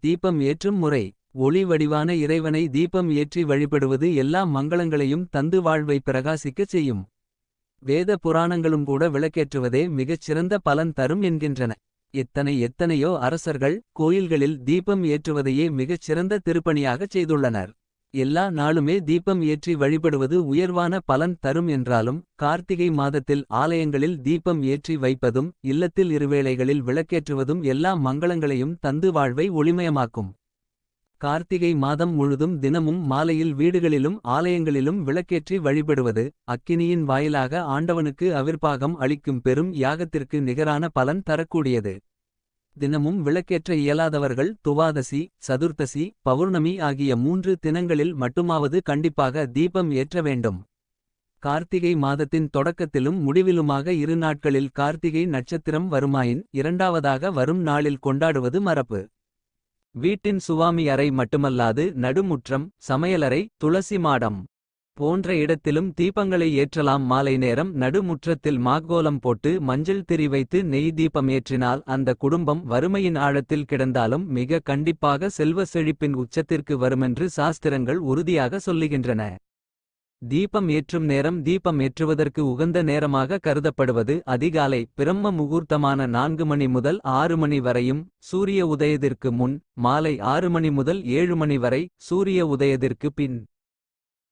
தீபம் ஏற்றும் முறை ஒளி வடிவான இறைவனை தீபம் ஏற்றி வழிபடுவது எல்லா மங்களங்களையும் தந்து வாழ்வை பிரகாசிக்கச் செய்யும். வேத புராணங்களும் கூட விளக்கேற்றுவதே மிகச் சிறந்த பலன் தரும் என்கின்றன. எத்தனை எத்தனையோ அரசர்கள் கோயில்களில் தீபம் ஏற்றுவதையே மிகச் சிறந்த திருப்பணியாகச் செய்துள்ளனர். எல்லா நாளுமே தீபம் ஏற்றி வழிபடுவது உயர்வான பலன் தரும் என்றாலும். கார்த்திகை மாதத்தில் ஆலயங்களில் தீபம் ஏற்றி வைப்பதும். இல்லத்தில் இருவேளைகளில் விளக்கேற்றுவதும் எல்லா மங்களங்களையும் தந்து வாழ்வை ஒளிமயமாக்கும். கார்த்திகை மாதம் முழுதும் தினமும் மாலையில் வீடுகளிலும் ஆலயங்களிலும் விளக்கேற்றி வழிபடுவது. அக்கினியின் வாயிலாக ஆண்டவனுக்கு அவிர்ப்பாகம் அளிக்கும் பெரும் யாகத்திற்கு நிகரான பலன் தரக்கூடியது. தினமும் விளக்கேற்ற இயலாதவர்கள் துவாதசி சதுர்த்தசி பௌர்ணமி ஆகிய மூன்று தினங்களில் மட்டுமாவது கண்டிப்பாக தீபம் ஏற்ற வேண்டும். கார்த்திகை மாதத்தின் தொடக்கத்திலும் முடிவிலுமாக இரு நாட்களில் கார்த்திகை நட்சத்திரம் வருமாயின் இரண்டாவதாக வரும் நாளில் கொண்டாடுவது மரபு. வீட்டின் சுவாமி அறை மட்டுமல்லாது நடுமுற்றம் சமையலறை துளசி மாடம். போன்ற இடத்திலும் தீபங்களை ஏற்றலாம் மாலை நேரம் நடுமுற்றத்தில் மாக்கோலம் போட்டு மஞ்சள் திரி வைத்து நெய் தீபம் ஏற்றினால் அந்த குடும்பம் வறுமையின் ஆழத்தில் கிடந்தாலும் மிக கண்டிப்பாக செல்வ செழிப்பின் உச்சத்திற்கு வருமென்று சாஸ்திரங்கள் உறுதியாக சொல்லுகின்றன. தீபம் ஏற்றும் நேரம் தீபம் ஏற்றுவதற்கு உகந்த நேரமாக கருதப்படுவது அதிகாலை பிரம்ம முகூர்த்தமான நான்கு மணி முதல் ஆறு மணி வரையும் சூரிய உதயத்திற்கு முன் மாலை ஆறு மணி முதல் ஏழு மணி வரை சூரிய உதயத்திற்கு பின்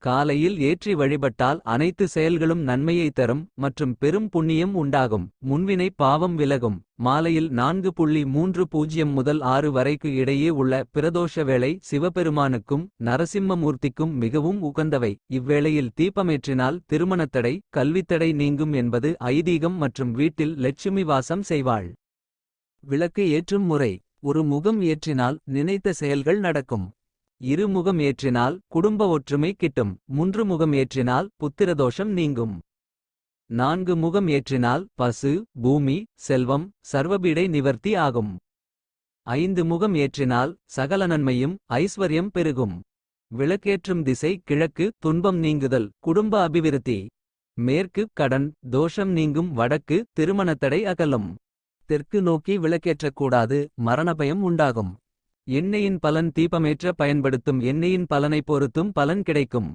காலையில் ஏற்றி வழிபட்டால் அனைத்து செயல்களும் நன்மையை தரும் மற்றும் பெரும் புண்ணியம் உண்டாகும். முன்வினை பாவம் விலகும். மாலையில் நான்கு புள்ளி மூன்று பூஜ்யம் முதல் ஆறு வரைக்கு இடையே உள்ள பிரதோஷ வேளை சிவபெருமானுக்கும் நரசிம்மமூர்த்திக்கும் மிகவும் உகந்தவை. இவ்வேளையில் தீபமேற்றினால் திருமணத்தடை கல்வித்தடை நீங்கும் என்பது ஐதீகம் மற்றும் வீட்டில் லட்சுமி வாசம் செய்வாள். விளக்கு ஏற்றும் முறை. ஒரு முகம் ஏற்றினால் நினைத்த செயல்கள் நடக்கும். இருமுகம் ஏற்றினால் குடும்ப ஒற்றுமை கிட்டும் முன்று முகம் ஏற்றினால் புத்திரதோஷம் நீங்கும். நான்கு முகம் ஏற்றினால் பசு பூமி செல்வம் சர்வபீடை நிவர்த்தி ஆகும். ஐந்து முகம் ஏற்றினால் சகல நன்மையும் ஐஸ்வர்யம் பெருகும். விளக்கேற்றும் திசை கிழக்கு துன்பம் நீங்குதல் குடும்ப அபிவிருத்தி. மேற்கு கடன் தோஷம் நீங்கும் வடக்கு திருமணத்தடை அகலும். தெற்கு நோக்கி விளக்கேற்றக்கூடாது மரணபயம் உண்டாகும். எண்ணெயின் பலன் தீபமேற்ற பயன்படுத்தும் எண்ணெயின் பலனைப் பொறுத்தும் பலன் கிடைக்கும்.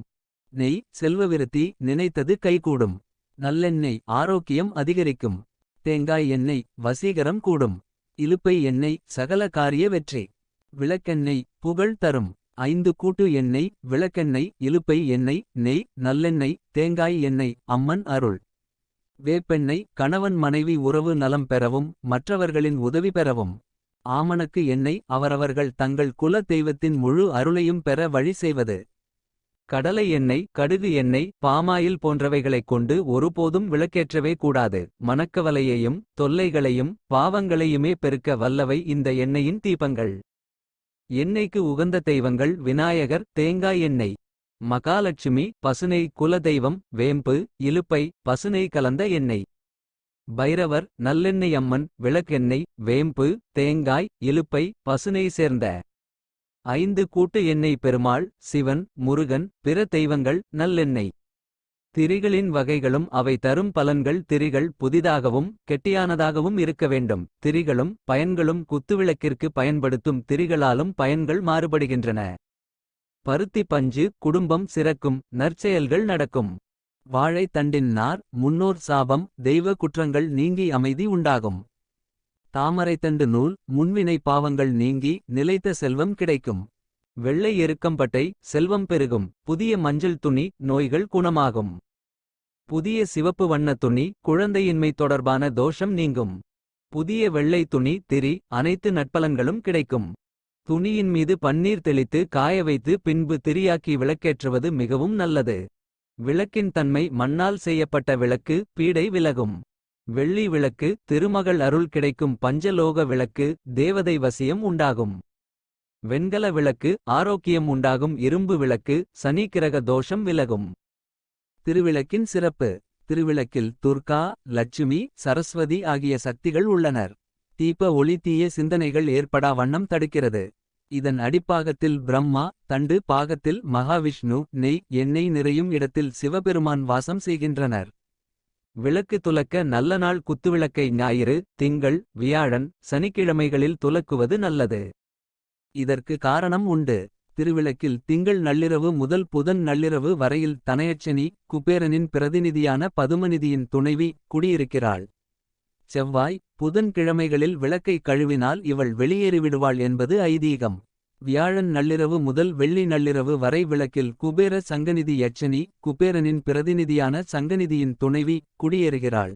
நெய் செல்வவிருத்தி நினைத்தது கைகூடும். நல்லெண்ணெய் ஆரோக்கியம் அதிகரிக்கும். தேங்காய் எண்ணெய் வசீகரம் கூடும். இலுப்பை எண்ணெய் சகல காரிய வெற்றி. விளக்கெண்ணெய் புகழ் தரும். ஐந்து கூட்டு எண்ணெய் விளக்கெண்ணெய் இலுப்பை எண்ணெய் நெய் நல்லெண்ணெய் தேங்காய் எண்ணெய் அம்மன் அருள். வேப்பெண்ணெய் கணவன் மனைவி உறவு நலம் பெறவும் மற்றவர்களின் உதவி பெறவும். ஆமணக்கு எண்ணெய் அவரவர்கள் தங்கள் குல தெய்வத்தின் முழு அருளையும் பெற வழி செய்வது. கடலை எண்ணெய் கடுகு எண்ணெய் பாமாயில் போன்றவைகளைக் கொண்டு ஒருபோதும் விளக்கேற்றவே கூடாது. மணக்கவலையையும் தொல்லைகளையும் பாவங்களையுமே பெருக்க வல்லவை இந்த எண்ணெயின் தீபங்கள். எண்ணெய்க்கு உகந்த தெய்வங்கள் விநாயகர் தேங்காய் எண்ணெய். மகாலட்சுமி பசுனை குலதெய்வம் வேம்பு இலுப்பை பசுனை கலந்த எண்ணெய். பைரவர் நல்லெண்ணெய் அம்மன் விளக்கெண்ணெய் வேம்பு தேங்காய் இலுப்பை பசுனை சேர்ந்த ஐந்து கூட்டு எண்ணெய் பெருமாள் சிவன் முருகன் பிற தெய்வங்கள் நல்லெண்ணெய். திரிகளின் வகைகளும் அவை தரும் பலன்கள் திரிகள் புதிதாகவும் கெட்டியானதாகவும் இருக்க வேண்டும். திரிகளும் பயன்களும் குத்துவிளக்கிற்கு பயன்படுத்தும் திரிகளாலும் பயன்கள் மாறுபடுகின்றன. பருத்தி பஞ்சு குடும்பம் சிறக்கும் நற்செயல்கள் நடக்கும். வாழைத் தண்டின் நார் முன்னோர் சாபம் தெய்வ குற்றங்கள் நீங்கி அமைதி உண்டாகும். தாமரைத்தண்டு நூல் முன்வினை பாவங்கள் நீங்கி நிலைத்த செல்வம் கிடைக்கும். வெள்ளை எருக்கம்பட்டை செல்வம் பெருகும். புதிய மஞ்சள் துணி நோய்கள் குணமாகும். புதிய சிவப்பு வண்ண துணி குழந்தையின்மை தொடர்பான தோஷம் நீங்கும். புதிய வெள்ளை துணி திரி அனைத்து நட்பலன்களும் கிடைக்கும். துணியின் மீது பன்னீர் தெளித்து காய வைத்து பின்பு திரியாக்கி விளக்கேற்றுவது மிகவும் நல்லது. விளக்கின் தன்மை மண்ணால் செய்யப்பட்ட விளக்கு பீடை விலகும். வெள்ளி விளக்கு திருமகள் அருள் கிடைக்கும் பஞ்சலோக விளக்கு தேவதை வசியம் உண்டாகும். வெண்கல விளக்கு ஆரோக்கியம் உண்டாகும் இரும்பு விளக்கு சனிக்கிரக தோஷம் விலகும். திருவிளக்கின் சிறப்பு. திருவிளக்கில் துர்கா லட்சுமி சரஸ்வதி ஆகிய சக்திகள் உள்ளனர். தீப ஒளி தீய சிந்தனைகள் ஏற்படா வண்ணம் தடுக்கிறது. இதன் அடிப்பாகத்தில் பிரம்மா தண்டு பாகத்தில் மகாவிஷ்ணு நெய் எண்ணெய் நிறையும் இடத்தில் சிவபெருமான் வாசம் செய்கின்றனர். விளக்கு துலக்க நல்ல நாள் குத்துவிளக்கை ஞாயிறு திங்கள் வியாழன் சனிக்கிழமைகளில் துலக்குவது நல்லது. இதற்கு காரணம் உண்டு. திருவிளக்கில் திங்கள் நள்ளிரவு முதல் புதன் நள்ளிரவு வரையில் தனையச்சனி குபேரனின் பிரதிநிதியான பதுமநிதியின் துணைவி குடியிருக்கிறாள். செவ்வாய் புதன் கிழமைகளில் விளக்கை கழுவினால் இவள் வெளியேறிவிடுவாள் என்பது ஐதீகம். வியாழன் நள்ளிரவு முதல் வெள்ளி நள்ளிரவு வரை விளக்கில் குபேர சங்கநிதி யட்சனி குபேரனின் பிரதிநிதியான சங்கநிதியின் துணைவி குடியேறுகிறாள்.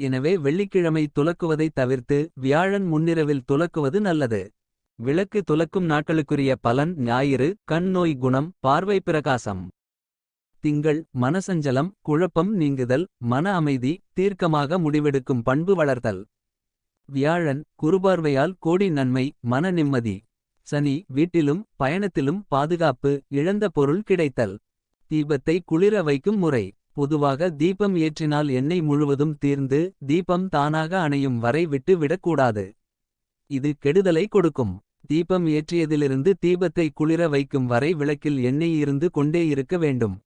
எனவே வெள்ளிக்கிழமை துலக்குவதைத் தவிர்த்து வியாழன் முன்னிரவில் துலக்குவது நல்லது. விளக்கு துலக்கும் நாட்களுக்குரிய பலன் ஞாயிறு கண் நோய் குணம் பார்வை பிரகாசம். திங்கள் மனசஞ்சலம் குழப்பம் நீங்குதல் மன அமைதி தீர்க்கமாக முடிவெடுக்கும் பண்பு வளர்த்தல். வியாழன் குறுபார்வையால் கோடி நன்மை மன நிம்மதி. சனி வீட்டிலும் பயணத்திலும் பாதுகாப்பு இழந்த பொருள் கிடைத்தல். தீபத்தை குளிர வைக்கும் முறை. பொதுவாக தீபம் ஏற்றினால் எண்ணெய் முழுவதும் தீர்ந்து தீபம் தானாக அணையும் வரை விட்டு விடக்கூடாது இது கெடுதலை கொடுக்கும். தீபம் ஏற்றியதிலிருந்து தீபத்தை குளிர வைக்கும் வரை விளக்கில் எண்ணெய் இருந்து கொண்டே இருக்க வேண்டும்.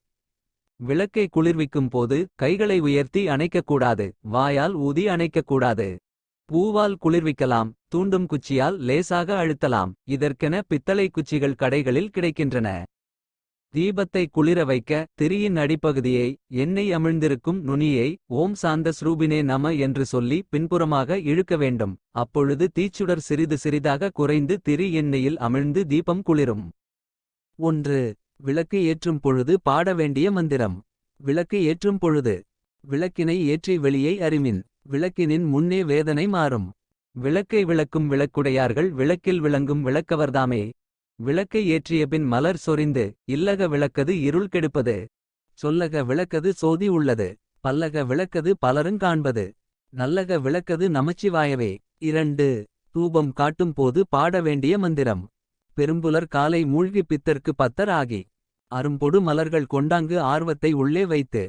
விளக்கை குளிர்விக்கும் போது கைகளை உயர்த்தி அணைக்கக்கூடாது வாயால் ஊதி அணைக்கக்கூடாது. பூவால் குளிர்விக்கலாம் தூண்டும் குச்சியால் லேசாக அழுத்தலாம் இதற்கென பித்தளை குச்சிகள் கடைகளில் கிடைக்கின்றன. தீபத்தை குளிர வைக்க திரியின் அடிப்பகுதியை எண்ணெய் அமிழ்ந்திருக்கும் நுனியை ஓம் சாந்த ஸ்ரூபினே நம என்று சொல்லி பின்புறமாக இழுக்க வேண்டும் அப்பொழுது தீச்சுடர் சிறிது சிறிதாக குறைந்து திரி எண்ணெயில் அமிழ்ந்து தீபம் குளிரும். ஒன்று விளக்கு ஏற்றும் பொழுது பாட வேண்டிய மந்திரம். விளக்கு ஏற்றும் பொழுது. விளக்கினை ஏற்றி வெளியை அறிமின் விளக்கினின் முன்னே வேதனை மாறும். விளக்கை விளக்கும் விளக்குடையார்கள் விளக்கில் விளங்கும் விளக்கவர்தாமே. விளக்கை ஏற்றியபின் மலர் சொரிந்து இல்லக விளக்கது இருள் கெடுப்பது. சொல்லக விளக்கது சோதி உள்ளது. பல்லக விளக்கது பலருங் காண்பது. நல்லக விளக்கது நமச்சிவாயவே. இரண்டு தூபம் காட்டும் போது பாட வேண்டிய மந்திரம். பெரும்புலர் காலை மூழ்கி பித்தர்க்கு பத்தர் ஆகி அரும்பொடு மலர்கள் கொண்டாங்கு ஆர்வத்தை உள்ளே வைத்து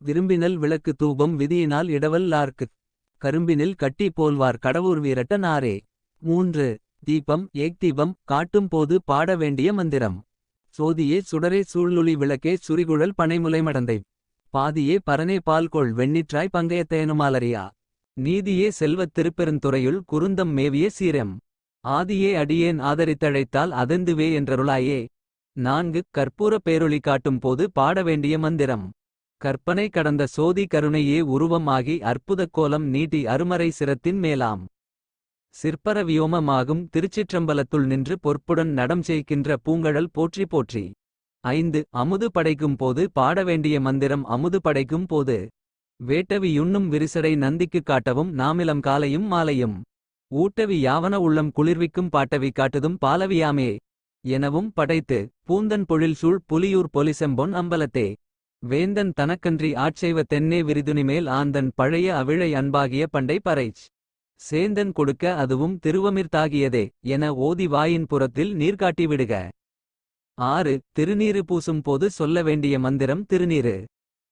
விரும்பினல் விளக்கு தூபம் விதியினால் இடவல் லார்க்கு கரும்பினில் கட்டி போல்வார் கடவுர் வீரட்ட நாரே. மூன்று தீபம் ஏக் தீபம் காட்டும் போது பாட வேண்டிய மந்திரம். சோதியே சுடரே சூழ்நுளி விளக்கே சுரிகுழல் பனைமுலை மடந்தை. பாதியே பரனே பால்கோள் வெண்ணிற்றாய் பங்கையத்தேனுமாலரியா நீதியே செல்வத் திருப்பெருந்துறையுள் குருந்தம் மேவிய சீரம். ஆதியே அடியேன் ஆதரித்தழைத்தால் அதெந்துவே என்றருளாயே. நான்கு கற்பூர பேரொளி காட்டும் போது பாட வேண்டிய மந்திரம். கற்பனை கடந்த சோதி கருணையே உருவம் ஆகி அற்புதக் கோலம் நீட்டி அருமறை சிரத்தின் மேலாம். சிற்பர வியோமமாகும் திருச்சிற்றம்பலத்துள் நின்று பொற்புடன் நடம் செய்கின்ற பூங்கழல் போற்றி போற்றி. ஐந்து அமுது படைக்கும் போது பாட வேண்டிய மந்திரம் அமுது படைக்கும் போது. வேட்டவி யுண்ணும் விரிசடை நந்திக்கு காட்டவும் நாமிலம் காலையும் மாலையும். ஊட்டவி யாவன உள்ளம் குளிர்விக்கும் பாட்டவி காட்டுதும் பாலவியாமே. எனவும் படைத்து பூந்தன் பொழில் சூழ் புலியூர் பொலிசெம்பொன் அம்பலத்தே. வேந்தன் தனக்கன்றி ஆட்செய்வ தென்னே விரிதுனிமேல் ஆந்தன் பழைய அவிழை அன்பாகிய பண்டை பறைச். சேந்தன் கொடுக்க அதுவும் திருவமிர்த்தாகியதே என ஓதி வாயின் புறத்தில் நீர்காட்டி விடுக. ஆறு திருநீறு பூசும் போது சொல்ல வேண்டிய மந்திரம் திருநீறு.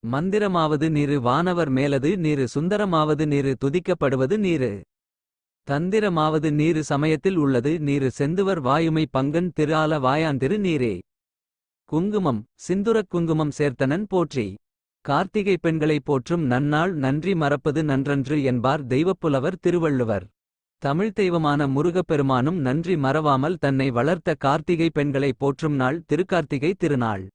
மந்திரமாவது நீரு வானவர் மேலது நீரு சுந்தரமாவது நீரு துதிக்கப்படுவது நீரு தந்திரமாவது நீரு சமயத்தில் உள்ளது. நீரு செந்துவர் வாயுமை பங்கன் திரு ஆல வாயாந்திரு நீரே. குங்குமம் சிந்துரக் குங்குமம் சேர்த்தனன் போற்றி. கார்த்திகை பெண்களை போற்றும் நன்னாள் நன்றி மறப்பது நன்றன்று என்பார் தெய்வப்புலவர் திருவள்ளுவர். தமிழ்த் தெய்வமான முருகப்பெருமானும் நன்றி மறவாமல் தன்னை வளர்த்த கார்த்திகை பெண்களை போற்றும் நாள் திருக்கார்த்திகை திருநாள்.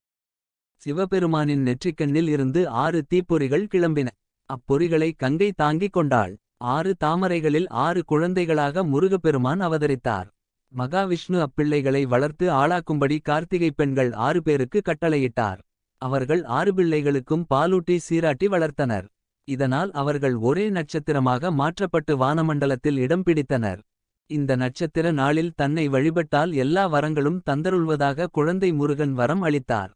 சிவபெருமானின் நெற்றிக்கண்ணில் இருந்து ஆறு தீப்பொறிகள் கிளம்பின. அப்பொறிகளை கங்கை தாங்கிக் கொண்டாள். ஆறு தாமரைகளில் ஆறு குழந்தைகளாக முருகப்பெருமான் அவதரித்தார். மகாவிஷ்ணு அப்பிள்ளைகளை வளர்த்து ஆளாக்கும்படி கார்த்திகை பெண்கள் ஆறு பேருக்கு கட்டளையிட்டார். அவர்கள் ஆறு பிள்ளைகளுக்கும் பாலூட்டி சீராட்டி வளர்த்தனர். இதனால் அவர்கள் ஒரே நட்சத்திரமாக மாற்றப்பட்டு வானமண்டலத்தில் இடம் பிடித்தனர். இந்த நட்சத்திர நாளில் தன்னை வழிபட்டால் எல்லா வரங்களும் தந்தருள்வதாக குழந்தை முருகன் வரம் அளித்தார்.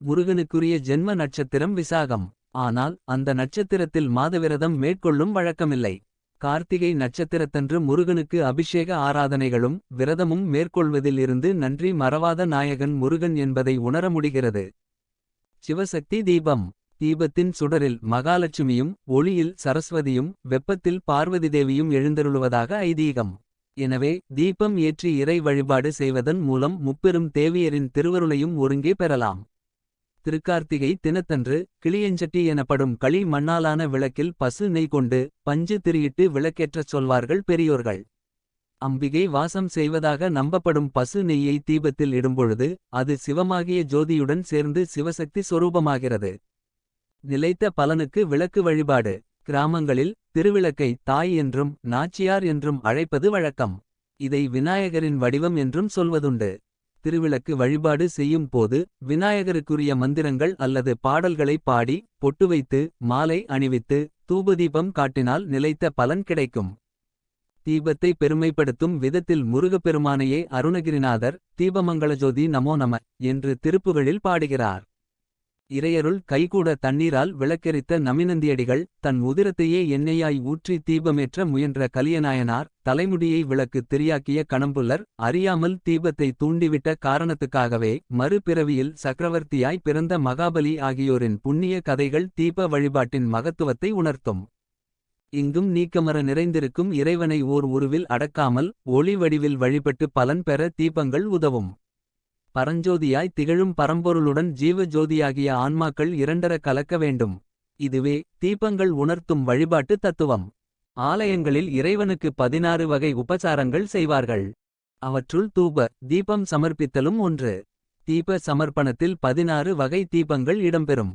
முருகனுக்குரிய ஜென்ம நட்சத்திரம் விசாகம். ஆனால் அந்த நட்சத்திரத்தில் மாதவிரதம் மேற்கொள்ளும் வழக்கமில்லை. கார்த்திகை நட்சத்திரத்தன்று முருகனுக்கு அபிஷேக ஆராதனைகளும் விரதமும் மேற்கொள்வதில் இருந்து நன்றி மறவாத நாயகன் முருகன் என்பதை உணர முடிகிறது. சிவசக்தி தீபம். தீபத்தின் சுடரில் மகாலட்சுமியும் ஒளியில் சரஸ்வதியும் வெப்பத்தில் பார்வதி தேவியும் எழுந்தருளுவதாக ஐதீகம். எனவே தீபம் ஏற்றி இறை வழிபாடு செய்வதன் மூலம் முப்பெரும் தேவியரின் திருவருளையும் ஒருங்கே பெறலாம். திருக்கார்த்திகை தினத்தன்று கிளியஞ்சட்டி எனப்படும் களி மண்ணாலான விளக்கில் பசு நெய் கொண்டு பஞ்சு திரியிட்டு விளக்கேற்றச் சொல்வார்கள் பெரியோர்கள். அம்பிகை வாசம் செய்வதாக நம்பப்படும் பசு நெய்யை தீபத்தில் இடும்பொழுது அது சிவமாகிய ஜோதியுடன் சேர்ந்து சிவசக்தி சொரூபமாகிறது. நிலைத்த பலனுக்கு விளக்கு வழிபாடு. கிராமங்களில் திருவிளக்கை தாய் என்றும் நாச்சியார் என்றும் அழைப்பது வழக்கம். இதை விநாயகரின் வடிவம் என்றும் சொல்வதுண்டு. திருவிளக்கு வழிபாடு செய்யும் போது விநாயகருக்குரிய மந்திரங்கள் அல்லது பாடல்களை பாடி பொட்டு வைத்து மாலை அணிவித்து தூபதீபம் காட்டினால் நிலைத்த பலன் கிடைக்கும். தீபத்தை பெருமைப்படுத்தும் விதத்தில் முருகப்பெருமானையே அருணகிரிநாதர் தீபமங்களஜோதி நமோ நம என்று திருப்புகளில் பாடுகிறார். இறையருள் கைகூட தண்ணீரால் விளக்கெரித்த நமினந்தியடிகள் தன் உதிரத்தையே எண்ணெயாய் ஊற்றி தீபமேற்ற முயன்ற கலியநாயனார் தலைமுடியை விளக்கு திரியாக்கிய கணம்புலர் அறியாமல் தீபத்தை தூண்டிவிட்ட காரணத்துக்காகவே மறுபிறவியில் சக்கரவர்த்தியாய் பிறந்த மகாபலி ஆகியோரின் புண்ணிய கதைகள் தீப வழிபாட்டின் மகத்துவத்தை உணர்த்தும். இங்கும் நீக்கமர நிறைந்திருக்கும் இறைவனை ஓர் உருவில் அடக்காமல் ஒளி வடிவில் வழிபட்டு பலன் பெற தீபங்கள் உதவும். பரஞ்சோதியாய் திகழும் பரம்பொருளுடன் ஜீவ ஜோதியாகிய ஆன்மாக்கள் இரண்டர கலக்க வேண்டும். இதுவே தீபங்கள் உணர்த்தும் வழிபாட்டு தத்துவம். ஆலயங்களில் இறைவனுக்கு பதினாறு வகை உபசாரங்கள் செய்வார்கள். அவற்றுள் தூப தீபம் சமர்ப்பித்தலும் ஒன்று. தீப சமர்ப்பணத்தில் பதினாறு வகை தீபங்கள் இடம்பெறும்.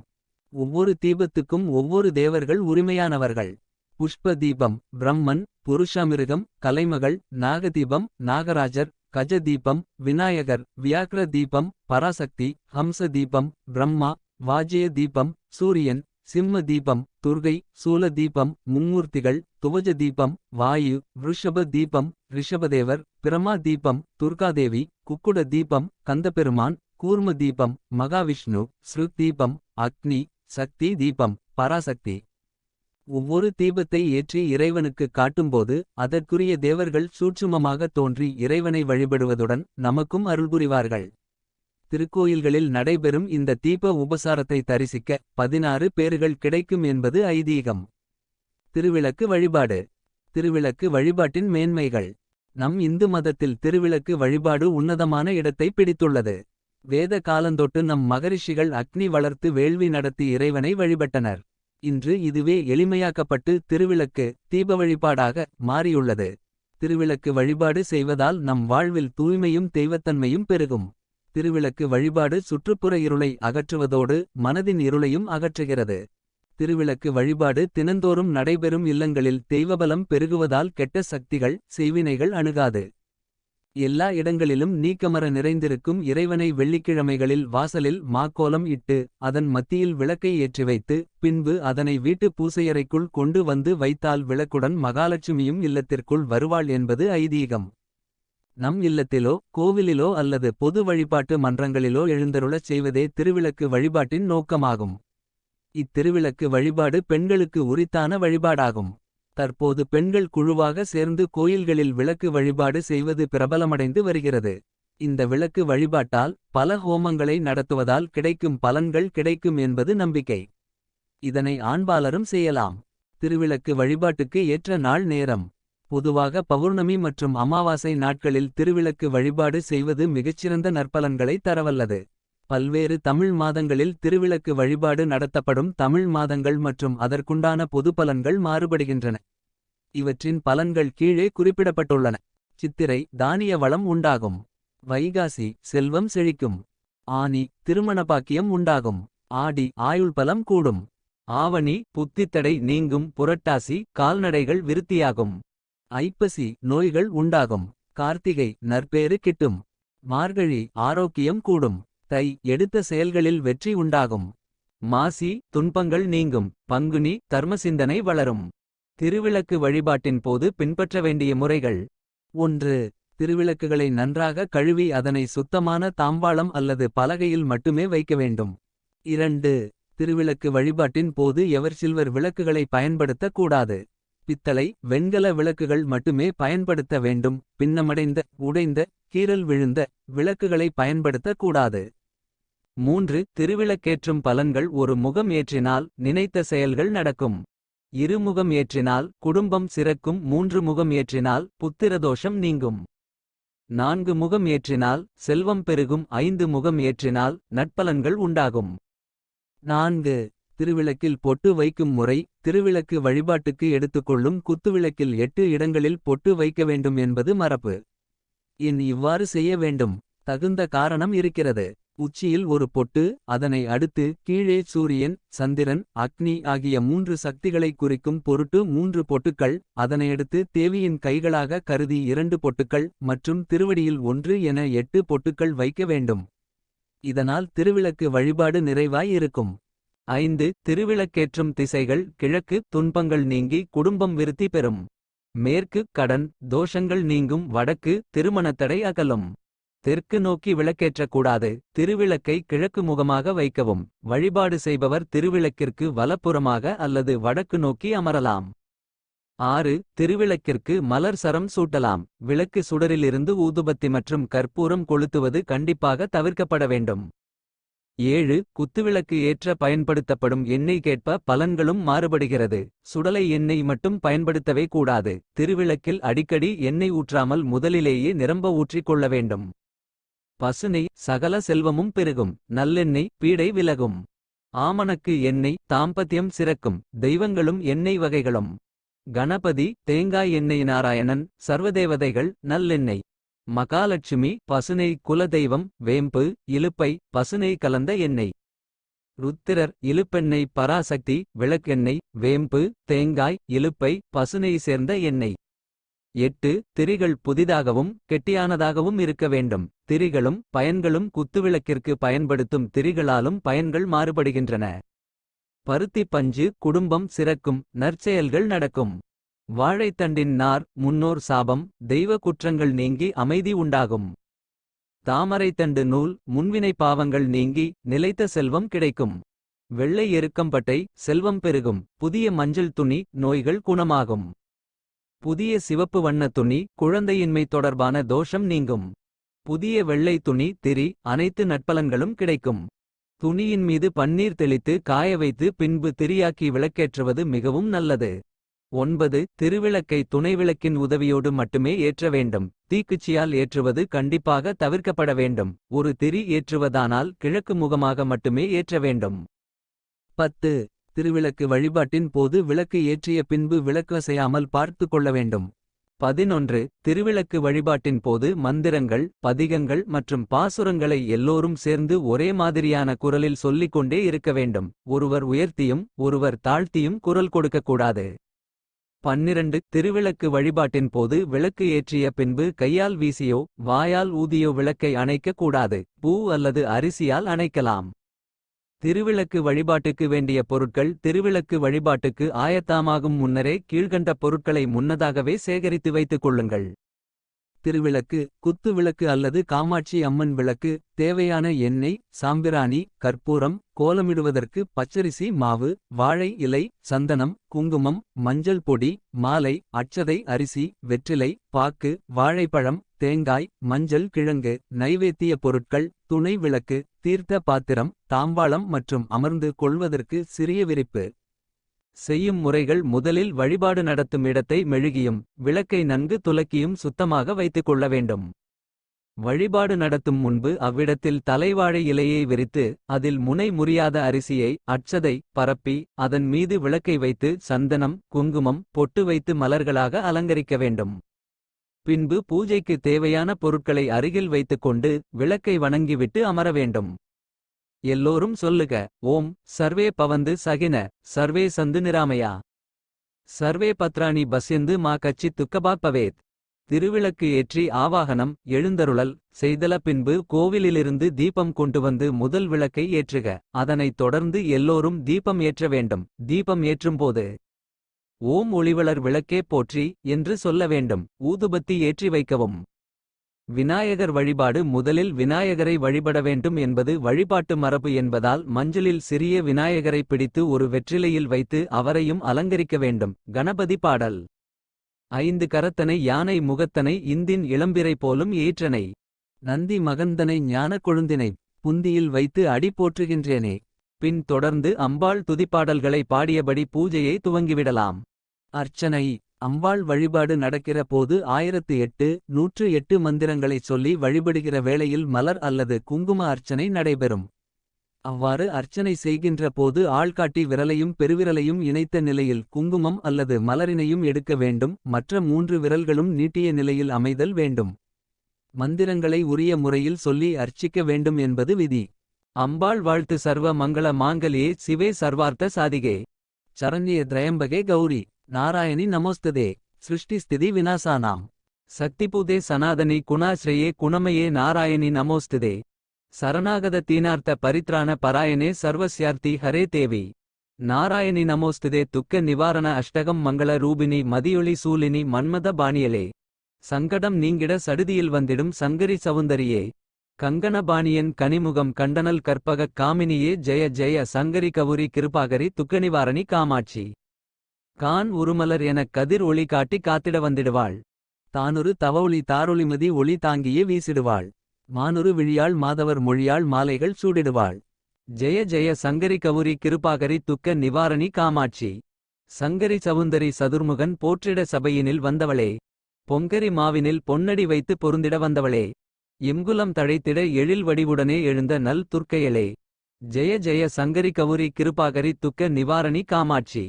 ஒவ்வொரு தீபத்துக்கும் ஒவ்வொரு தேவர்கள் உரிமையானவர்கள். புஷ்ப தீபம் பிரம்மன் புருஷமிருகம் கலைமகள் நாகதீபம் நாகராஜர் கஜ தீபம் விநாயகர் வியாக்ர தீபம் பராசக்தி ஹம்ச தீபம் பிரம்மா வாஜய தீபம் சூரியன் சிம்ம தீபம் துர்கை சூல தீபம் மும்மூர்த்திகள் துவஜ தீபம் வாயு ரிஷப தீபம் ரிஷபதேவர் பிரமா தீபம் துர்காதேவி குக்குட தீபம் கந்தபெருமான் கூர்ம தீபம் மகாவிஷ்ணு ஸ்ருத் தீபம் அக்னி சக்தி தீபம் பராசக்தி. ஒவ்வொரு தீபத்தை ஏற்றி இறைவனுக்கு காட்டும்போது அதற்குரிய தேவர்கள் சூட்சுமமாக தோன்றி இறைவனை வழிபடுவதுடன் நமக்கும் அருள்புரிவார்கள் திருக்கோயில்களில் நடைபெறும் இந்த தீப உபசாரத்தை தரிசிக்க பதினாறு பேர்கள் கிடைக்கும் என்பது ஐதீகம். திருவிளக்கு வழிபாடு. திருவிளக்கு வழிபாட்டின் மேன்மைகள். நம் இந்து மதத்தில் திருவிளக்கு வழிபாடு உன்னதமான இடத்தை பிடித்துள்ளது. வேத காலந்தொட்டு நம் மகரிஷிகள் அக்னி வளர்த்து வேள்வி நடத்தி இறைவனை வழிபட்டனர். இன்று இதுவே எளிமையாக்கப்பட்டு திருவிளக்கு தீப வழிபாடாக மாறியுள்ளது. திருவிளக்கு வழிபாடு செய்வதால் நம் வாழ்வில் தூய்மையும் தெய்வத்தன்மையும் பெருகும். திருவிளக்கு வழிபாடு சுற்றுப்புற இருளை அகற்றுவதோடு மனதின் இருளையும் அகற்றுகிறது. திருவிளக்கு வழிபாடு தினந்தோறும் நடைபெறும் இல்லங்களில் தெய்வபலம் பெருகுவதால் கெட்ட சக்திகள் செய்வினைகள் அணுகாது. எல்லா இடங்களிலும் நீக்கமர நிறைந்திருக்கும் இறைவனை வெள்ளிக்கிழமைகளில் வாசலில் மாக்கோலம் இட்டு அதன் மத்தியில் விளக்கை ஏற்றி வைத்து பின்பு அதனை வீட்டு பூசையறைக்குள் கொண்டு வந்து வைத்தால் விளக்குடன் மகாலட்சுமியும் இல்லத்திற்குள் வருவாள் என்பது ஐதீகம். நம் இல்லத்திலோ கோவிலிலோ அல்லது பொது வழிபாட்டு மன்றங்களிலோ எழுந்தருளச் செய்வதே திருவிளக்கு வழிபாட்டின் நோக்கமாகும். இத்திருவிளக்கு வழிபாடு பெண்களுக்கு உரித்தான வழிபாடாகும். தற்போது பெண்கள் குழுவாக சேர்ந்து கோயில்களில் விளக்கு வழிபாடு செய்வது பிரபலமடைந்து வருகிறது. இந்த விளக்கு வழிபாட்டால் பல ஹோமங்களை நடத்துவதால் கிடைக்கும் பலன்கள் கிடைக்கும் என்பது நம்பிக்கை. இதனை ஆண்பாலரும் செய்யலாம். திருவிளக்கு வழிபாட்டுக்கு ஏற்ற நாள் நேரம். பொதுவாக பௌர்ணமி மற்றும் அமாவாசை நாட்களில் திருவிளக்கு வழிபாடு செய்வது மிகச்சிறந்த நற்பலன்களை தரவல்லது. பல்வேறு தமிழ் மாதங்களில் திருவிளக்கு வழிபாடு நடத்தப்படும் தமிழ் மாதங்கள் மற்றும் அதற்குண்டான பொது பலன்கள் மாறுபடுகின்றன. இவற்றின் பலன்கள் கீழே குறிப்பிடப்பட்டுள்ளன. சித்திரை தானிய வளம் உண்டாகும். வைகாசி செல்வம் செழிக்கும். ஆனி திருமணபாக்கியம் உண்டாகும். ஆடி ஆயுள் பலம் கூடும். ஆவணி புத்தித்தடை நீங்கும். புரட்டாசி கால்நடைகள் விருத்தியாகும். ஐப்பசி நோய்கள் உண்டாகும். கார்த்திகை நற்பேறு கிட்டும். மார்கழி ஆரோக்கியம் கூடும். தை எடுத்த செயல்களில் வெற்றி உண்டாகும். மாசி துன்பங்கள் நீங்கும். பங்குனி தர்மசிந்தனை வளரும். திருவிளக்கு வழிபாட்டின் போது பின்பற்ற வேண்டிய முறைகள். ஒன்று திருவிளக்குகளை நன்றாக கழுவி அதனை சுத்தமான தாம்பாளம் அல்லது பலகையில் மட்டுமே வைக்க வேண்டும். இரண்டு திருவிளக்கு வழிபாட்டின் போது எவர் சில்வர் விளக்குகளை பயன்படுத்தக்கூடாது. பித்தளை வெண்கல விளக்குகள் மட்டுமே பயன்படுத்த வேண்டும். பின்னமடைந்த உடைந்த கீறல் விழுந்த விளக்குகளை பயன்படுத்தக் கூடாது மூன்று திருவிளக்கேற்றும் பலன்கள் ஒரு முகம் ஏற்றினால் நினைத்த செயல்கள் நடக்கும். இருமுகம் ஏற்றினால் குடும்பம் சிறக்கும் மூன்று முகம் ஏற்றினால் புத்திரதோஷம் நீங்கும். நான்கு முகம் ஏற்றினால் செல்வம் பெருகும் ஐந்து முகம் ஏற்றினால் நட்பலன்கள் உண்டாகும். நான்கு திருவிளக்கில் பொட்டு வைக்கும் முறை திருவிளக்கு வழிபாட்டுக்கு எடுத்துக்கொள்ளும் குத்துவிளக்கில் எட்டு இடங்களில் பொட்டு வைக்க வேண்டும் என்பது மரபு. இன் இவ்வாறு செய்ய வேண்டும். தகுந்த காரணம் இருக்கிறது. உச்சியில் ஒரு பொட்டு அதனை அடுத்து கீழே சூரியன் சந்திரன் அக்னி ஆகிய மூன்று சக்திகளை குறிக்கும் பொருட்டு மூன்று பொட்டுக்கள் அதனையடுத்து தேவியின் கைகளாக கருதி இரண்டு பொட்டுக்கள் மற்றும் திருவடியில் ஒன்று என எட்டு பொட்டுக்கள் வைக்க வேண்டும். இதனால் திருவிளக்கு வழிபாடு நிறைவாய் இருக்கும். ஐந்து திருவிளக்கேற்றும் திசைகள் கிழக்கு துன்பங்கள் நீங்கி குடும்பம் விருத்தி பெறும். மேற்கு கடன் தோஷங்கள் நீங்கும் வடக்கு திருமணத்தடை அகலும். தெற்கு நோக்கி விளக்கேற்றக்கூடாது திருவிளக்கை கிழக்கு முகமாக வைக்கவும். வழிபாடு செய்பவர் திருவிளக்கிற்கு வலப்புறமாக அல்லது வடக்கு நோக்கி அமரலாம். ஆறு திருவிளக்கிற்கு மலர் சரம் சூட்டலாம். விளக்கு சுடரிலிருந்து ஊதுபத்தி மற்றும் கற்பூரம் கொளுத்துவது கண்டிப்பாக தவிர்க்கப்பட வேண்டும். ஏழு குத்துவிளக்கு ஏற்ற பயன்படுத்தப்படும் எண்ணெய் கேட்ப பலன்களும் மாறுபடுகிறது. சுடலை எண்ணெய் மட்டும் பயன்படுத்தவே கூடாது. திருவிளக்கில் அடிக்கடி எண்ணெய் ஊற்றாமல் முதலிலேயே நிரம்ப ஊற்றிக் கொள்ள வேண்டும். பசுனை சகல செல்வமும் பெருகும். நல்லெண்ணெய் பீடை விலகும். ஆமணக்கு எண்ணெய் தாம்பத்தியம் சிறக்கும். தெய்வங்களும் எண்ணெய் வகைகளும். கணபதி தேங்காய் எண்ணெய் நாராயணன் சர்வதேவதைகள் நல்லெண்ணெய். மகாலட்சுமி பசுனை குலதெய்வம் வேம்பு இலுப்பை பசுனை கலந்த எண்ணெய். ருத்திரர் இலுப்பெண்ணெய் பராசக்தி விளக்கெண்ணெய் வேம்பு தேங்காய் இலுப்பை பசுனை சேர்ந்த எண்ணெய். எட்டு திரிகள் புதிதாகவும் கெட்டியானதாகவும் இருக்க வேண்டும். திரிகளும் பயன்களும் குத்துவிளக்கிற்கு பயன்படுத்தும் திரிகளாலும் பயன்கள் மாறுபடுகின்றன. பருத்தி பஞ்சு குடும்பம் சிறக்கும் நற்செயல்கள் நடக்கும். வாழைத்தண்டின் நார் முன்னோர் சாபம் தெய்வ குற்றங்கள் நீங்கி அமைதி உண்டாகும். தாமரைத்தண்டு நூல் முன்வினை பாவங்கள் நீங்கி நிலைத்த செல்வம் கிடைக்கும். வெள்ளை எருக்கம்பட்டை செல்வம் பெருகும். புதிய மஞ்சள் துணி நோய்கள் குணமாகும். புதிய சிவப்பு வண்ண துணி குழந்தையின்மை தொடர்பான தோஷம் நீங்கும். புதிய வெள்ளை துணி திரி அனைத்து நட்பலன்களும் கிடைக்கும். துணியின் மீது பன்னீர் தெளித்து காய வைத்து பின்பு திரியாக்கி விளக்கேற்றுவது மிகவும் நல்லது. ஒன்பது திருவிளக்கை துணைவிளக்கின் உதவியோடு மட்டுமே ஏற்ற வேண்டும். தீக்குச்சியால் ஏற்றுவது கண்டிப்பாக தவிர்க்கப்பட வேண்டும். ஒரு திரி ஏற்றுவதானால் கிழக்கு முகமாக மட்டுமே ஏற்ற வேண்டும். பத்து திருவிளக்கு வழிபாட்டின் போது விளக்கு ஏற்றிய பின்பு விளக்கு அசையாமல் பார்த்து கொள்ள வேண்டும். பதினொன்று திருவிளக்கு வழிபாட்டின் போது மந்திரங்கள் பதிகங்கள் மற்றும் பாசுரங்களை எல்லோரும் சேர்ந்து ஒரே மாதிரியான குரலில் சொல்லிக் கொண்டே இருக்க வேண்டும். ஒருவர் உயர்த்தியும் ஒருவர் தாழ்த்தியும் குரல் கொடுக்கக்கூடாது. பன்னிரண்டு திருவிளக்கு வழிபாட்டின் போது விளக்கு ஏற்றிய பின்பு கையால் வீசியோ வாயால் ஊதியோ விளக்கை அணைக்க கூடாது பூ அல்லது அரிசியால் அணைக்கலாம். திருவிளக்கு வழிபாட்டுக்கு வேண்டிய பொருட்கள் திருவிளக்கு வழிபாட்டுக்கு ஆயத்தாமாகும் முன்னரே கீழ்கண்ட பொருட்களை முன்னதாகவே சேகரித்து வைத்துக் கொள்ளுங்கள். திருவிளக்கு குத்து விளக்கு அல்லது காமாட்சி அம்மன் விளக்கு தேவையான எண்ணெய் சாம்பிராணி கற்பூரம் கோலமிடுவதற்கு பச்சரிசி மாவு வாழை இலை சந்தனம் குங்குமம் மஞ்சள் பொடி மாலை அச்சதை அரிசி வெற்றிலை பாக்கு வாழைப்பழம் தேங்காய் மஞ்சள் கிழங்கு நைவேத்திய பொருட்கள் துணை விளக்கு தீர்த்த பாத்திரம் தாம்பாளம் மற்றும் அமர்ந்து கொள்வதற்கு சிறிய விரிப்பு. செய்யும் முறைகள் முதலில் வழிபாடு நடத்தும் இடத்தை மெழுகியும் விளக்கை நன்கு துலக்கியும் சுத்தமாக வைத்துக் கொள்ள வேண்டும். வழிபாடு நடத்தும் முன்பு அவ்விடத்தில் தலைவாழை இலையை விரித்து அதில் முனை முறியாத அரிசியை அட்சதை பரப்பி அதன் மீது விளக்கை வைத்து சந்தனம் குங்குமம் பொட்டு வைத்து மலர்களாக அலங்கரிக்க வேண்டும். பின்பு பூஜைக்கு தேவையான பொருட்களை அருகில் வைத்துக்கொண்டு விளக்கை வணங்கிவிட்டு அமர வேண்டும். எல்லோரும் சொல்லுக ஓம் சர்வே பவந்து சகின சர்வே சந்து நிராமையா. சர்வே பத்ராணி பஸ்யந்து மா கச்சி துக்கபாப்பவேத் திருவிளக்கு ஏற்றி ஆவாகனம் எழுந்தருளல் செய்தல பின்பு கோவிலிலிருந்து தீபம் கொண்டு வந்து முதல் விளக்கை ஏற்றுக அதனைத் தொடர்ந்து எல்லோரும் தீபம் ஏற்ற வேண்டும் தீபம் ஏற்றும்போது. ஓம் ஒளிவளர் விளக்கே போற்றி என்று சொல்ல வேண்டும் ஊதுபத்தி ஏற்றி வைக்கவும். விநாயகர் வழிபாடு முதலில் விநாயகரை வழிபட வேண்டும் என்பது வழிபாட்டு மரபு என்பதால் மஞ்சளில் சிறிய விநாயகரை பிடித்து ஒரு வெற்றிலையில் வைத்து அவரையும் அலங்கரிக்க வேண்டும். கணபதி பாடல். ஐந்து கரத்தனை யானை முகத்தனை இந்தின் இளம்பிரை போலும் ஏற்றனை. நந்தி மகந்தனை ஞான கொழுந்தினை புந்தியில் வைத்து அடி போற்றுகின்றேனே. பின் தொடர்ந்து அம்பாள் துதிப்பாடல்களை பாடியபடி பூஜையை துவங்கிவிடலாம். அர்ச்சனை. அம்பாள் வழிபாடு நடக்கிற போது ஆயிரத்து எட்டு நூற்று எட்டு மந்திரங்களைச் சொல்லி வழிபடுகிற வேளையில் மலர் அல்லது குங்கும அர்ச்சனை நடைபெறும். அவ்வாறு அர்ச்சனை செய்கின்ற போது ஆள்காட்டி விரலையும் பெருவிரலையும் இணைத்த நிலையில் குங்குமம் அல்லது மலரினையும் எடுக்க வேண்டும். மற்ற மூன்று விரல்களும் நீட்டிய நிலையில் அமைதல் வேண்டும். மந்திரங்களை உரிய முறையில் சொல்லி அர்ச்சிக்க வேண்டும் என்பது விதி. அம்பாள் வாழ்த்து சர்வ மங்கள மாங்கலியே சிவே சர்வார்த்த சாதிகே. சரண்ய திரயம்பகே கௌரி. நாராயணி நமோஸ்ததே. சிருஷ்டிஸ்திதி ஸ்திதி சக்திபூதே சனாதனி குணாஸ்ரயே குணமயே நாராயணி நமோஸ்துதே. சரணாகத தீனார்த்த பரித்ராண பராயணே சர்வஸ்யார்த்தி ஹரே தேவி. நாராயணி நமோஸ்துதே துக்க நிவாரண அஷ்டகம் மங்கள ரூபினி மதியொளி சூலினி மன்மத பாணியலே. சங்கடம் நீங்கிட சடுதியில் வந்திடும் சங்கரி சவுந்தரியே. கங்கணபாணியன் கனிமுகம் கண்டனல் கற்பகக் காமினியே ஜெய ஜெய சங்கரி கவுரி கிருபாகரி துக்கநிவாரணி காமாட்சி. கான் உருமலர் எனக் கதிர் ஒளி காட்டி காத்திட வந்திடுவாள். தானொரு தவஒளி தாரொளிமதி ஒளி தாங்கியே வீசிடுவாள். மானொரு விழியாள் மாதவர் மொழியாள் மாலைகள் சூடிடுவாள். ஜெய ஜெய சங்கரி கவுரி கிருபாகரி துக்க நிவாரணி காமாட்சி. சங்கரி சவுந்தரி சதுர்முகன் போற்றிட சபையினில் வந்தவளே. பொங்கரி மாவினில் பொன்னடி வைத்து பொருந்திட வந்தவளே. இங்குலம் தழைத்திட எழில் வடிவுடனே எழுந்த நல் துர்க்கையலே ஜெய ஜெய சங்கரி கவுரி கிருபாகரி துக்க நிவாரணி காமாட்சி.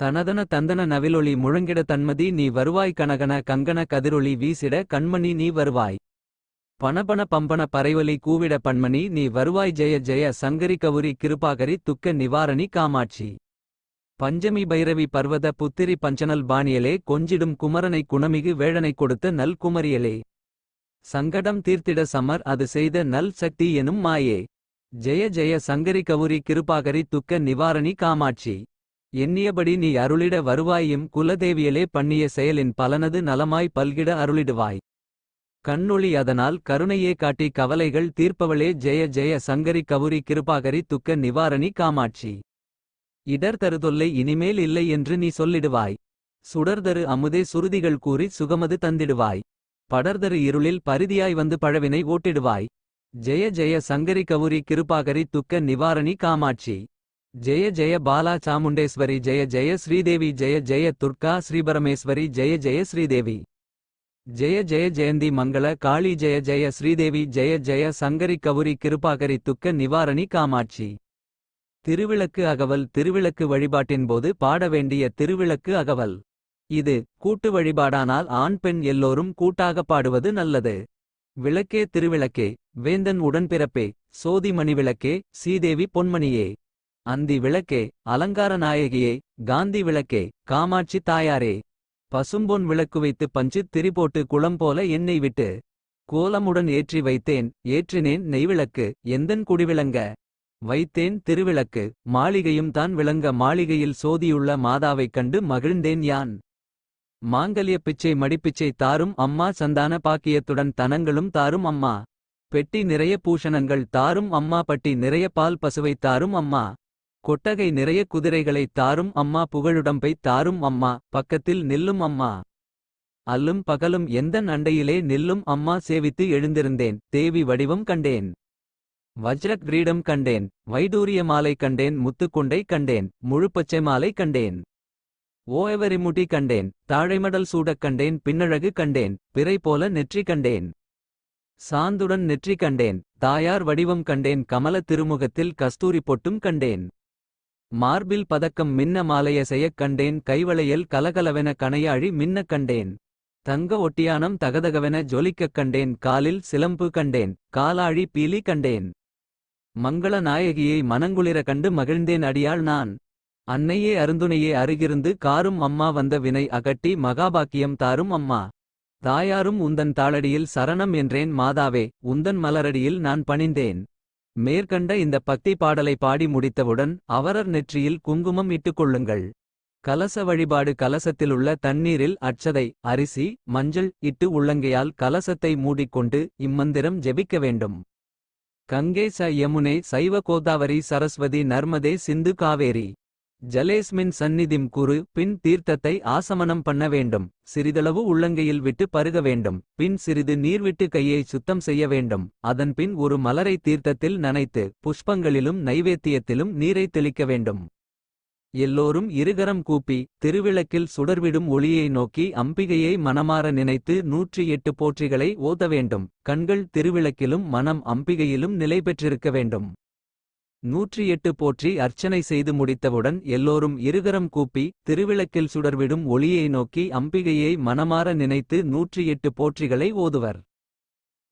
தனதன தந்தன நவிலொளி முழங்கிட தன்மதி நீ வருவாய் கனகன கங்கன கதிரொளி வீசிட கண்மணி நீ வருவாய். பணபண பம்பன பறைவலி கூவிட பண்மணி நீ வருவாய் ஜெய ஜெய சங்கரி கவுரி கிருபாகரி துக்க நிவாரணி காமாட்சி. பஞ்சமி பைரவி பர்வத புத்திரி பஞ்சனல் பாணியலே கொஞ்சிடும் குமரனை குணமிகு வேழனை கொடுத்த நல் குமரியலே. சங்கடம் தீர்த்திட சமர் அது செய்த நல் சக்தி எனும் மாயே. ஜெய ஜெய சங்கரி கவுரி கிருபாகரி துக்க நிவாரணி காமாட்சி. எண்ணியபடி நீ அருளிட வருவாயும் குலதேவியலே பண்ணிய செயலின் பலனது நலமாய் பல்கிட அருளிடுவாய். கண்ணொளி அதனால் கருணையே காட்டி கவலைகள் தீர்ப்பவளே ஜெய ஜெய சங்கரி கவுரி கிருபாகரி துக்க நிவாரணி காமாட்சி. இடர் தருதொல்லை இனிமேல் இல்லை என்று நீ சொல்லிடுவாய். சுடர்தரு அமுதே சுருதிகள் கூறி சுகமது தந்திடுவாய். படர்தரு இருளில் பரிதியாய் வந்து பழவினை ஓட்டிடுவாய். ஜெய ஜெய சங்கரி கவுரி கிருபாகரி துக்க நிவாரணி காமாட்சி. ஜெய ஜெய பாலா சாமுண்டேஸ்வரி ஜெய ஜெய ஸ்ரீதேவி ஜெய ஜெய துர்கா ஸ்ரீபரமேஸ்வரி ஜெய ஜெய ஸ்ரீதேவி. ஜெய ஜெய ஜெயந்தி மங்கள காளி ஜெய ஜெய ஸ்ரீதேவி ஜெய ஜெய சங்கரி கவுரி கிருபாகரி துக்க நிவாரணி காமாட்சி. திருவிளக்கு அகவல் திருவிளக்கு வழிபாட்டின் போது பாட வேண்டிய திருவிளக்கு அகவல். இது கூட்டு வழிபாடானால் ஆண் பெண் எல்லோரும் கூட்டாக பாடுவது நல்லது. விளக்கே திருவிளக்கே வேந்தன் உடன்பிறப்பே சோதி மணிவிளக்கே சீதேவி பொன்மணியே. அந்தி விளக்கே அலங்கார நாயகியே காந்தி விளக்கே காமாட்சி தாயாரே. பசும்பொன் விளக்கு வைத்து பஞ்சு திரிபோட்டு குளம் போல எண்ணெய் விட்டு கோலமுடன் ஏற்றி வைத்தேன் ஏற்றினேன் நெய்விளக்கு எந்தன் குடிவிளங்க வைத்தேன் திருவிளக்கு மாளிகையும் தான் விளங்க மாளிகையில் சோதியுள்ள மாதாவைக் கண்டு மகிழ்ந்தேன் யான். மாங்கல்ய பிச்சை மடிப்பிச்சை தாரும் அம்மா சந்தான பாக்கியத்துடன் தனங்களும் தாரும் அம்மா. பெட்டி நிறைய பூஷணங்கள் தாரும் அம்மா பட்டி நிறைய பால் பசுவை தாரும் அம்மா. கொட்டகை நிறைய குதிரைகளை தாரும் அம்மா புகழுடம்பை தாரும் அம்மா பக்கத்தில் நில்லும் அம்மா. அல்லும் பகலும் எந்தன் அண்டையிலே நில்லும் அம்மா சேவித்து எழுந்திருந்தேன் தேவி வடிவம் கண்டேன். வஜ்ரக் கிரீடம் கண்டேன் வைடூரிய மாலை கண்டேன் முத்துக்குண்டை கண்டேன் முழுப்பச்சை மாலை கண்டேன். ஓஎவரிமுடி கண்டேன் தாழைமடல் சூடக் கண்டேன் பின்னழகு கண்டேன் பிறை போல நெற்றி கண்டேன். சாந்துடன் நெற்றி கண்டேன் தாயார் வடிவம் கண்டேன் கமல திருமுகத்தில் கஸ்தூரி பொட்டும் கண்டேன். மார்பில் பதக்கம் மின்ன மாலைய செய்யக் கண்டேன் கைவளையல் கலகலவென கணையாழி மின்னக் கண்டேன். தங்க ஒட்டியானம் தகதகவென ஜொலிக்கக் கண்டேன் காலில் சிலம்பு கண்டேன் காலாழி பீலி கண்டேன். மங்கள நாயகியை மனங்குளிர கண்டு மகிழ்ந்தேன் அடியாள் நான். அன்னையே அருந்துணையே அருகிருந்து காரும் அம்மா வந்த வினை அகட்டி மகாபாக்கியம் தாரும் அம்மா. தாயாரும் உந்தன் தாளடியில் சரணம் என்றேன் மாதாவே உந்தன் மலரடியில் நான் பணிந்தேன். மேற்கண்ட இந்த பக்தி பாடலை பாடி முடித்தவுடன் அவரர் நெற்றியில் குங்குமம் இட்டுக்கொள்ளுங்கள். கலச வழிபாடு கலசத்திலுள்ள தண்ணீரில் அச்சதை அரிசி மஞ்சள் இட்டு உள்ளங்கையால் கலசத்தை மூடிக்கொண்டு இம்மந்திரம் ஜெபிக்க வேண்டும். கங்கே ச யமுனே சைவ கோதாவரி சரஸ்வதி நர்மதே சிந்து காவேரி. ஜலேஸ்மின் சந்நிதிம் குறு பின் தீர்த்தத்தை ஆசமனம் பண்ண வேண்டும். சிறிதளவு உள்ளங்கையில் விட்டு பருக வேண்டும். பின் சிறிது நீர் விட்டு கையை சுத்தம் செய்ய வேண்டும். அதன் பின் ஒரு மலரை தீர்த்தத்தில் நனைத்து புஷ்பங்களிலும் நைவேத்தியத்திலும் நீரை தெளிக்க வேண்டும். எல்லோரும் இருகரம் கூப்பி திருவிளக்கில் சுடர்விடும் ஒளியை நோக்கி அம்பிகையை மனமாற நினைத்து நூற்றி எட்டு போற்றிகளை ஓத வேண்டும். கண்கள் திருவிளக்கிலும் மனம் அம்பிகையிலும் நிலை பெற்றிருக்க வேண்டும். நூற்றி எட்டு போற்றி அர்ச்சனை செய்து முடித்தவுடன் எல்லோரும் இருகரம் கூப்பி திருவிளக்கில் சுடர்விடும் ஒளியை நோக்கி அம்பிகையை மனமாற நினைத்து நூற்றி எட்டு போற்றிகளை ஓதுவர்.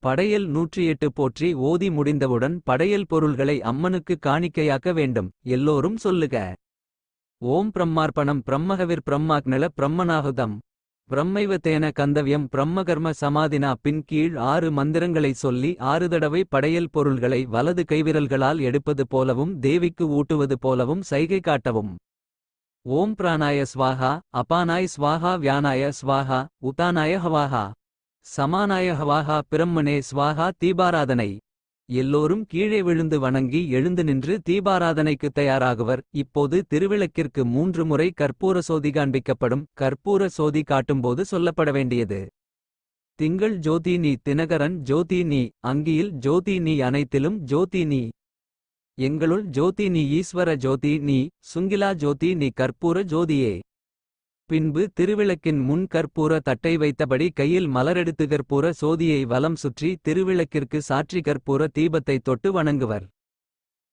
படையல் நூற்றி எட்டு போற்றி ஓதி முடிந்தவுடன் படையல் பொருள்களை அம்மனுக்கு காணிக்கையாக்க வேண்டும். எல்லோரும் சொல்லுக. ஓம் பிரம்மார்ப்பணம் பிரம்மகவிர் பிரம்மாக்னல பிரம்மனாகுதம். பிரம்மைவத்தேன கந்தவியம் கந்தவ்யம் பிரம்மகர்ம சமாதினா பின் கீழ் ஆறு மந்திரங்களை சொல்லி ஆறு தடவை படையல் பொருள்களை வலது கைவிரல்களால் எடுப்பது போலவும் தேவிக்கு ஊட்டுவது போலவும் சைகை காட்டவும். ஓம் பிராணாய ஸ்வாஹா அபானாய் ஸ்வாஹா வியானாய ஸ்வாகா உதானாய ஹவாஹா. சமானாய ஹவாஹா பிரம்மனே ஸ்வாகா தீபாராதனை. எல்லோரும் கீழே விழுந்து வணங்கி எழுந்து நின்று தீபாராதனைக்கு தயாராகுவர். இப்போது திருவிளக்கிற்கு மூன்று முறை கற்பூர சோதி காண்பிக்கப்படும். கற்பூர சோதி காட்டும்போது சொல்லப்பட வேண்டியது. திங்கள் ஜோதி நீ தினகரன் ஜோதி நீ அங்கியில் ஜோதி நீ அனைத்திலும் ஜோதி நீ எங்களுள் ஜோதி நீ ஈஸ்வர ஜோதி நீ சுங்கிலா ஜோதி நீ கற்பூர ஜோதியே. பின்பு திருவிளக்கின் முன் கற்பூர தட்டை வைத்தபடி கையில் மலரெடுத்து கற்பூர சோதியை வலம் சுற்றி திருவிளக்கிற்கு சாற்றி கற்பூர தீபத்தை தொட்டு வணங்குவர்.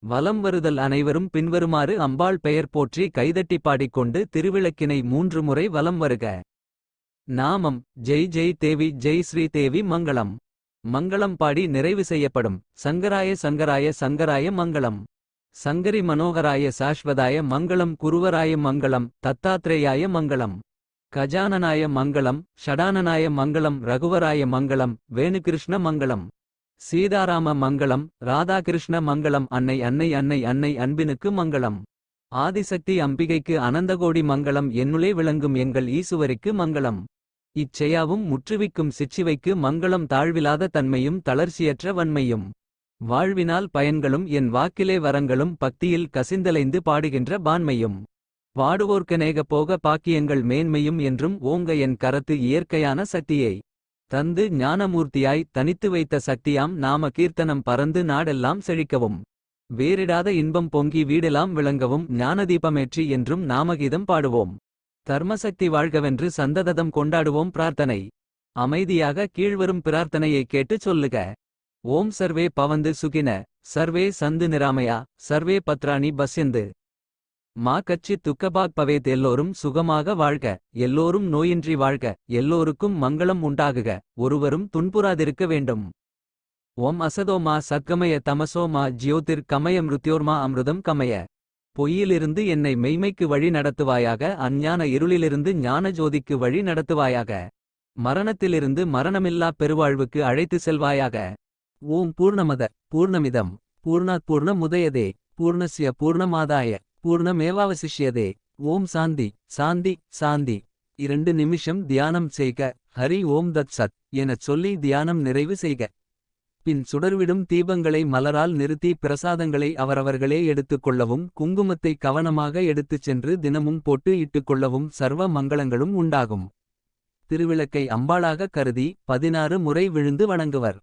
வலம் வருதல் அனைவரும் பின்வருமாறு அம்பாள் பெயர் போற்றி கைதட்டி பாடிக்கொண்டு திருவிளக்கினை மூன்று முறை வலம் வருக. நாமம் ஜெய் ஜெய் தேவி ஜெய் ஸ்ரீ தேவி மங்களம். மங்களம் பாடி நிறைவு செய்யப்படும். சங்கராய சங்கராய சங்கராய மங்களம். சங்கரி மனோகராய சாஸ்வதாய மங்களம் குருவராய மங்களம் தத்தாத்ரேயாய மங்களம் கஜானனாய மங்களம் ஷடானனாய மங்களம் ரகுவராய மங்களம் வேணுகிருஷ்ண மங்களம் சீதாராம மங்களம் ராதாகிருஷ்ண மங்களம் அன்னை அன்னை அன்னை அன்னை அன்பினுக்கு மங்களம் ஆதிசக்தி அம்பிகைக்கு அனந்தகோடி மங்களம் என்னுளே விளங்கும் எங்கள் ஈசுவரிக்கு மங்களம் இச்செயாவும் முற்றுவிக்கும் சிச்சிவைக்கு மங்களம் தாழ்விலாத தன்மையும் தளர்ச்சியற்ற வன்மையும். வாழ்வினால் பயன்களும் என் வாக்கிலே வரங்களும் பக்தியில் கசிந்தலைந்து பாடுகின்ற பான்மையும். பாடுவோர்க்கநேக போக பாக்கியங்கள் மேன்மையும் என்றும் ஓங்க என் கரத்து இயற்கையான சக்தியை. தந்து ஞானமூர்த்தியாய் தனித்து வைத்த சக்தியாம் நாம கீர்த்தனம் பறந்து நாடெல்லாம் செழிக்கவும். வேறிடாத இன்பம் பொங்கி வீடெல்லாம் விளங்கவும் ஞானதீபமேற்றி என்றும் நாமகீதம் பாடுவோம். தர்மசக்தி வாழ்கவென்று சந்தததம் கொண்டாடுவோம் பிரார்த்தனை. அமைதியாக கீழ்வரும் பிரார்த்தனையை கேட்டுச் சொல்லுக. ஓம் சர்வே பவந்து சுகின சர்வே சந்து நிராமையா சர்வே பத்ராணி பஸ்யந்து. மா கச்சி துக்கபாக் பவேத் எல்லோரும் சுகமாக வாழ்க எல்லோரும் நோயின்றி வாழ்க எல்லோருக்கும் மங்களம் உண்டாகுக ஒருவரும் துன்புறாதிருக்க வேண்டும். ஓம் அசதோமா சத்கமய தமசோமா ஜியோதிர் கமய மிருத்யோர்மா அமிர்தம் கமய. பொய்யிலிருந்து என்னை மெய்மைக்கு வழி நடத்துவாயாக அஞ்ஞான இருளிலிருந்து ஞான ஜோதிக்கு வழி நடத்துவாயாக. மரணத்திலிருந்து மரணமில்லா பெருவாழ்வுக்கு அழைத்து செல்வாயாக. ஓம் பூர்ணமத பூர்ணமிதம் பூர்ணாத் பூர்ணமுதயதே பூர்ணஸ்ய பூர்ணமாதாய பூர்ணமேவாவசிஷ்யதே ஓம் சாந்தி சாந்தி சாந்தி. இரண்டு நிமிஷம் தியானம் செய்க ஹரி ஓம் தத் சத் எனச் சொல்லி தியானம் நிறைவு செய்க. பின் சுடர்விடும் தீபங்களை மலரால் நிறுத்தி பிரசாதங்களை அவரவர்களே எடுத்துக்கொள்ளவும் குங்குமத்தை கவனமாக எடுத்துச் சென்று தினமும் போட்டு இட்டுக்கொள்ளவும் சர்வ மங்களங்களும் உண்டாகும். திருவிளக்கை அம்பாளாக கருதி பதினாறு முறை விழுந்து வணங்குவர்.